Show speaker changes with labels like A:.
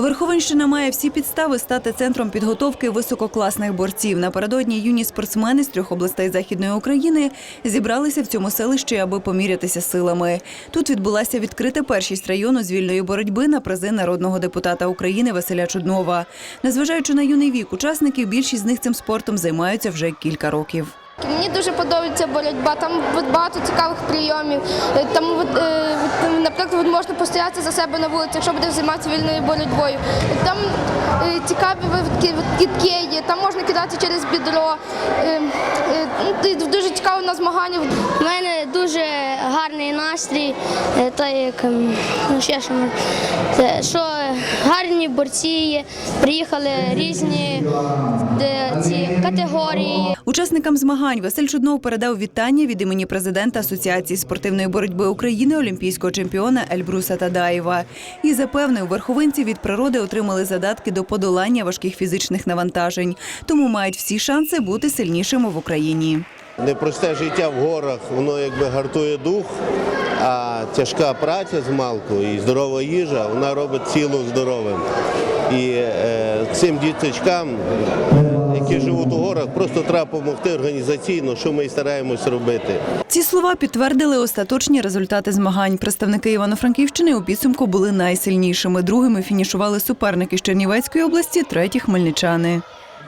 A: Верховенщина має всі підстави стати центром підготовки висококласних борців. Напередодні юні спортсмени з трьох областей західної України зібралися в цьому селищі, аби помірятися силами. Тут відбулася відкрита першість району з вільної боротьби на призи народного депутата України Василя Чуднова. Незважаючи на юний вік учасників, більшість з них цим спортом займаються вже кілька років.
B: Мені дуже подобається боротьба, там багато цікавих прийомів. Е, Там, наприклад, можна постояти за себе на вулиці, якщо будеш займатися вільною боротьбою. Там е, цікаві кітки є, там можна кидати через бідро. Е, е, ну, Дуже цікаво на змаганнях.
C: У мене дуже гарний настрій, так та як ем, ну, що, гарні борці приїхали різні ці категорії.
A: Учасникам змагань Василь Чуднов передав вітання від імені президента Асоціації спортивної боротьби України олімпійського чемпіона Ельбруса Тадаєва і запевнив, верховинці від природи отримали задатки до подолання важких фізичних навантажень, тому мають всі шанси бути сильнішими в Україні.
D: Непросте життя в горах, воно якби гартує дух, а тяжка праця з малку і здорова їжа, вона робить тіло здоровим. І е, цим діточкам, які живуть у горах, просто треба допомогти організаційно, що ми і стараємось робити.
A: Ці слова підтвердили остаточні результати змагань. Представники Івано-Франківщини у підсумку були найсильнішими. Другими фінішували суперники з Чернівецької області, треті хмельничани.